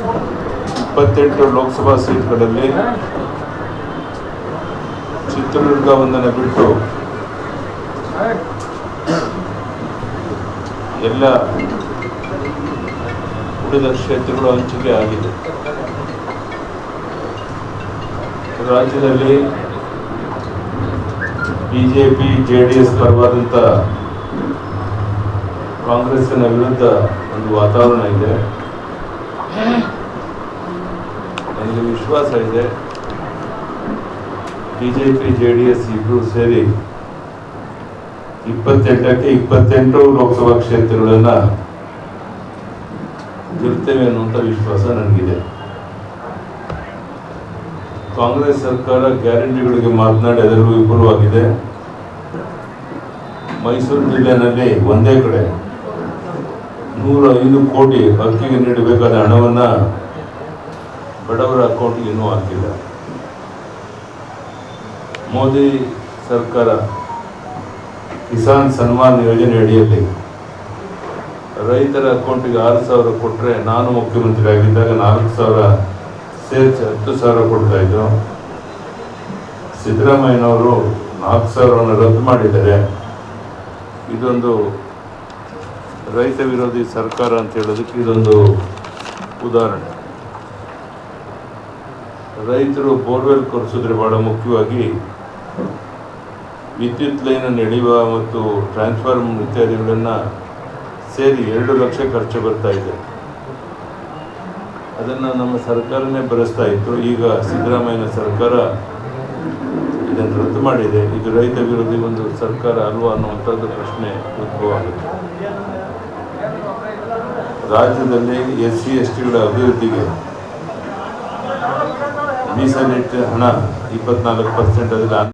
ಇಪ್ಪತ್ತೆಂಟು ಲೋಕಸಭಾ ಸೀಟ್ಗಳಲ್ಲಿ ಚಿತ್ರದುರ್ಗ ಒಂದನ್ನು ಬಿಟ್ಟು ಎಲ್ಲ ಉಳಿದ ಕ್ಷೇತ್ರಗಳು ಹಂಚಿಕೆ ಆಗಿದೆ. ರಾಜ್ಯದಲ್ಲಿ ಬಿಜೆಪಿ ಜೆ ಡಿ ಎಸ್ ಪರವಾದಂಥ ಕಾಂಗ್ರೆಸ್ಸಿನ ವಿರುದ್ಧ ಒಂದು ವಾತಾವರಣ ಇದೆ. ನನಗೆ ವಿಶ್ವಾಸ ಇದೆ. ಬಿಜೆಪಿ ಜೆ ಡಿ ಎಸ್ ಇಬ್ಬರು ಸೇರಿ ಇಪ್ಪತ್ತೆಂಟಕ್ಕೆ ಇಪ್ಪತ್ತೆಂಟು ಲೋಕಸಭಾ ಕ್ಷೇತ್ರಗಳನ್ನ ಗೆಲ್ತೇವೆ ಅನ್ನುವಂಥ ವಿಶ್ವಾಸ ನನಗಿದೆ. ಕಾಂಗ್ರೆಸ್ ಸರ್ಕಾರ ಗ್ಯಾರಂಟಿಗಳಿಗೆ ಮಾತನಾಡಿ ಅದರಲ್ಲೂ ವಿಫಲವಾಗಿದೆ. ಮೈಸೂರು ಜಿಲ್ಲೆನಲ್ಲಿ ಒಂದೇ ಕಡೆ ನೂರ ಐದು ಕೋಟಿ ಹಕ್ಕಿಗೆ ನೀಡಬೇಕಾದ ಹಣವನ್ನ ಬಡವರ ಅಕೌಂಟ್ಗೆ ಇನ್ನೂ ಹಾಕಿಲ್ಲ. ಮೋದಿ ಸರ್ಕಾರ ಕಿಸಾನ್ ಸನ್ಮಾನ್ ಯೋಜನೆ ಅಡಿಯಲ್ಲಿ ರೈತರ ಅಕೌಂಟಿಗೆ ಆರು ಸಾವಿರ ಕೊಟ್ಟರೆ ನಾನು ಮುಖ್ಯಮಂತ್ರಿ ಆಗಿದ್ದಾಗ ನಾಲ್ಕು ಸಾವಿರ ಸೇರಿಸಿ ಹತ್ತು ಸಾವಿರ ಕೊಡ್ತಾ ಇದ್ದು ಸಿದ್ದರಾಮಯ್ಯನವರು ನಾಲ್ಕು ಸಾವಿರವನ್ನು ರದ್ದು ಮಾಡಿದ್ದಾರೆ. ಇದೊಂದು ರೈತ ವಿರೋಧಿ ಸರ್ಕಾರ ಅಂತ ಹೇಳೋದಕ್ಕೆ ಇದೊಂದು ಉದಾಹರಣೆ. ರೈತರು ಬೋರ್ವೆಲ್ ಕೊರೆಸಿದ್ರೆ ಬಹಳ ಮುಖ್ಯವಾಗಿ ವಿದ್ಯುತ್ ಲೈನನ್ನು ಎಳೆಯುವ ಮತ್ತು ಟ್ರಾನ್ಸ್ಫಾರ್ಮ್ ಇತ್ಯಾದಿಗಳನ್ನು ಸೇರಿ ಎರಡು ಲಕ್ಷ ಖರ್ಚು ಬರ್ತಾ ಇದೆ. ಅದನ್ನು ನಮ್ಮ ಸರ್ಕಾರನೇ ಭರಿಸ್ತಾ ಇತ್ತು ಈಗ ಸಿದ್ದರಾಮಯ್ಯನ ಸರ್ಕಾರ ಇದನ್ನು ರದ್ದು ಮಾಡಿದೆ. ಇದು ರೈತ ವಿರೋಧಿ ಒಂದು ಸರ್ಕಾರ ಅಲ್ವಾ ಅನ್ನುವಂಥದ್ದು ಪ್ರಶ್ನೆ ಉದ್ಭವ ಆಗುತ್ತೆ. ರಾಜ್ಯದಲ್ಲಿ ಎಸ್ ಸಿ ಎಸ್ ಟಿಗಳ ಅಭಿವೃದ್ಧಿಗೆ ಮೀಸಲಿಟ್ಟ ಹಣ ಇಪ್ಪತ್ನಾಲ್ಕು ಪರ್ಸೆಂಟ್ ಅದರಲ್ಲಿ